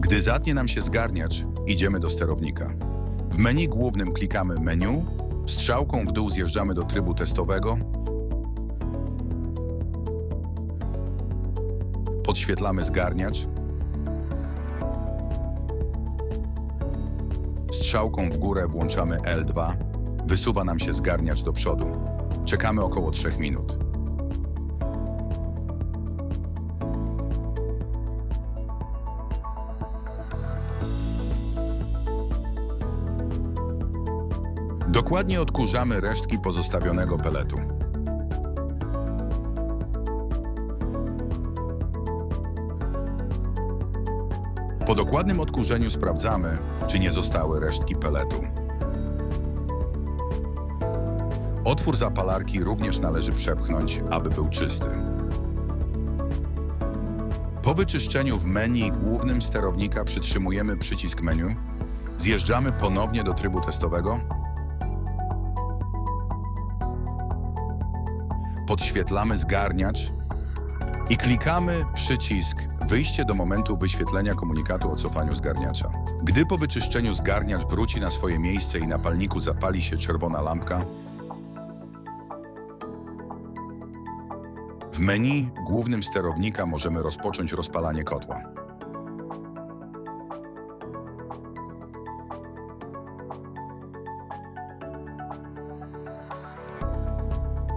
Gdy zatnie nam się zgarniacz, idziemy do sterownika. W menu głównym klikamy menu, strzałką w dół zjeżdżamy do trybu testowego, podświetlamy zgarniacz, strzałką w górę włączamy L2, wysuwa nam się zgarniacz do przodu. Czekamy około 3 minut. Dokładnie odkurzamy resztki pozostawionego peletu. Po dokładnym odkurzeniu sprawdzamy, czy nie zostały resztki peletu. Otwór zapalarki również należy przepchnąć, aby był czysty. Po wyczyszczeniu w menu głównym sterownika przytrzymujemy przycisk menu, zjeżdżamy ponownie do trybu testowego, podświetlamy zgarniacz i klikamy przycisk Wyjście do momentu wyświetlenia komunikatu o cofaniu zgarniacza. Gdy po wyczyszczeniu zgarniacz wróci na swoje miejsce i na palniku zapali się czerwona lampka, w menu głównym sterownika możemy rozpocząć rozpalanie kotła.